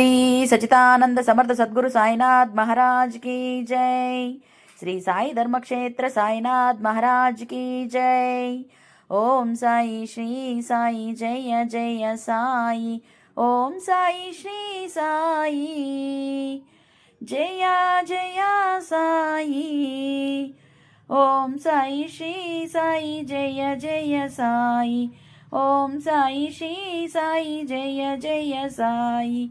श्री सचितानंद समर्थ सद्गुरु साईनाथ महाराज की जय। श्री साई धर्म क्षेत्र साईनाथ महाराज की जय। ओम साई श्री साई जय जय साई। ओम साई श्री साई। जया जया साई। ओम साई श्री साई जय जय साई। ओम साई श्री साई जय जय साई।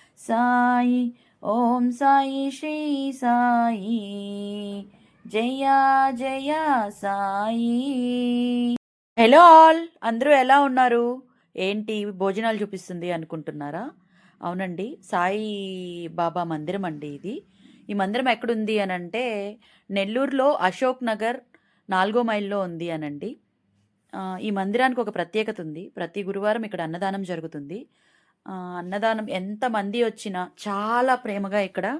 సాయి ఓం సాయి శ్రీ సాయి జయ జయ సాయి హలో ఆల్ అందరూ ఎలా ఉన్నారు? ఏంటి భోజనాలు చూపిస్తుంది అనుకుంటున్నారా? అవునండి సాయి బాబా మందిరం అండి ఇది. ఈ మందిరం ఎక్కడుంది అని అంటే నెల్లూరులో అశోక్ నగర్ నాలుగో మైల్లో ఉంది అనండి. ఈ మందిరానికి ఒక ప్రత్యేకత ఉంది. ప్రతి గురువారం ఇక్కడ అన్నదానం జరుగుతుంది. అన్నదానం ఎంతమంది వచ్చినా చాలా ప్రేమగా ఇక్కడ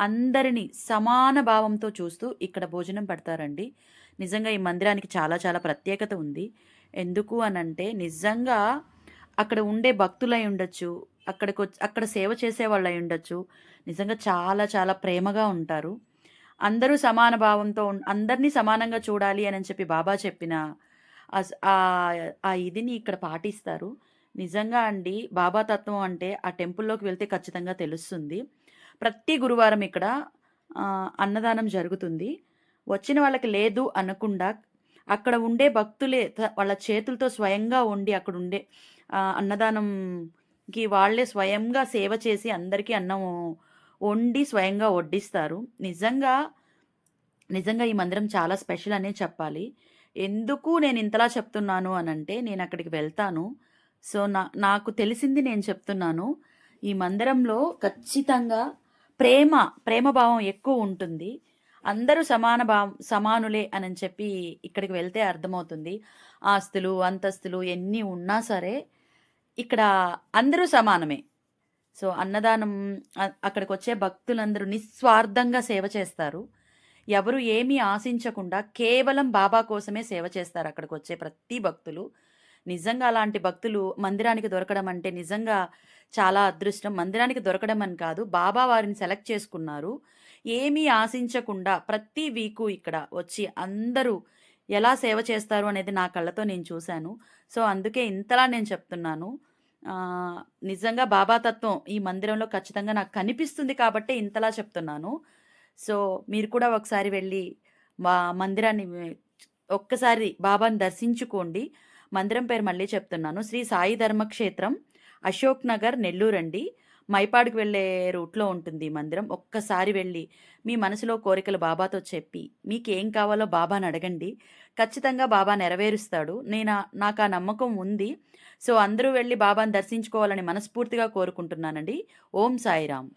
అందరినీ సమాన భావంతో చూస్తూ ఇక్కడ భోజనం పెడతారండి. నిజంగా ఈ మందిరానికి చాలా చాలా ప్రత్యేకత ఉంది. ఎందుకు అనంటే నిజంగా అక్కడ ఉండే భక్తులై ఉండొచ్చు అక్కడికి అక్కడ సేవ చేసే వాళ్ళు అయి ఉండొచ్చు నిజంగా చాలా చాలా ప్రేమగా ఉంటారు. అందరూ సమాన భావంతో అందరినీ సమానంగా చూడాలి అని చెప్పి బాబా చెప్పిన ఆ- ఆ ఇదిని ఇక్కడ పాటిస్తారు. నిజంగా అండి బాబా తత్వం అంటే ఆ టెంపుల్లోకి వెళ్తే ఖచ్చితంగా తెలుస్తుంది. ప్రతి గురువారం ఇక్కడ అన్నదానం జరుగుతుంది. వచ్చిన వాళ్ళకి లేదు అనకుండా అక్కడ ఉండే భక్తులే వాళ్ళ చేతులతో స్వయంగా వండి అక్కడ ఉండే అన్నదానంకి వాళ్ళే స్వయంగా సేవ చేసి అందరికీ అన్నం వండి స్వయంగా వడ్డిస్తారు. నిజంగా నిజంగా ఈ మందిరం చాలా స్పెషల్ అనే చెప్పాలి. ఎందుకు నేను ఇంతలా చెప్తున్నాను అనంటే నేను అక్కడికి వెళ్తాను. సో నా నాకు తెలిసింది నేను చెప్తున్నాను. ఈ మందిరంలో ఖచ్చితంగా ప్రేమ ప్రేమ భావం ఎక్కువ ఉంటుంది. అందరూ సమాన భావం సమానులే అని చెప్పి ఇక్కడికి వెళ్తే అర్థమవుతుంది. ఆస్తులు అంతస్తులు ఎన్ని ఉన్నా సరే ఇక్కడ అందరూ సమానమే. సో అన్నదానం అక్కడికి వచ్చే భక్తులందరూ నిస్వార్థంగా సేవ చేస్తారు. ఎవరు ఏమీ ఆశించకుండా కేవలం బాబా కోసమే సేవ చేస్తారు అక్కడికి వచ్చే ప్రతి భక్తులు. నిజంగా అలాంటి భక్తులు మందిరానికి దొరకడం అంటే నిజంగా చాలా అదృష్టం. మందిరానికి దొరకడం అని కాదు బాబా వారిని సెలెక్ట్ చేసుకున్నారు. ఏమీ ఆశించకుండా ప్రతి వీకు ఇక్కడ వచ్చి అందరూ ఎలా సేవ చేస్తారు అనేది నా కళ్ళతో నేను చూశాను. సో అందుకే ఇంతలా నేను చెప్తున్నాను. నిజంగా బాబా తత్వం ఈ మందిరంలో ఖచ్చితంగా నాకు కనిపిస్తుంది కాబట్టి ఇంతలా చెప్తున్నాను. సో మీరు కూడా ఒకసారి వెళ్ళి మా మందిరాన్ని ఒక్కసారి బాబాని దర్శించుకోండి. మందిరం పేరు మళ్ళీ చెప్తున్నాను. శ్రీ సాయి ధర్మక్షేత్రం అశోక్ నగర్ నెల్లూరు అండి. మైపాడుకు వెళ్ళే రూట్లో ఉంటుంది ఈ మందిరం. ఒక్కసారి వెళ్ళి మీ మనసులో కోరికలు బాబాతో చెప్పి మీకు ఏం కావాలో బాబాని అడగండి. ఖచ్చితంగా బాబా నెరవేరుస్తాడు. నేను నాకు ఆ నమ్మకం ఉంది. సో అందరూ వెళ్ళి బాబాను దర్శించుకోవాలని మనస్ఫూర్తిగా కోరుకుంటున్నానండి. ఓం సాయిరామ్.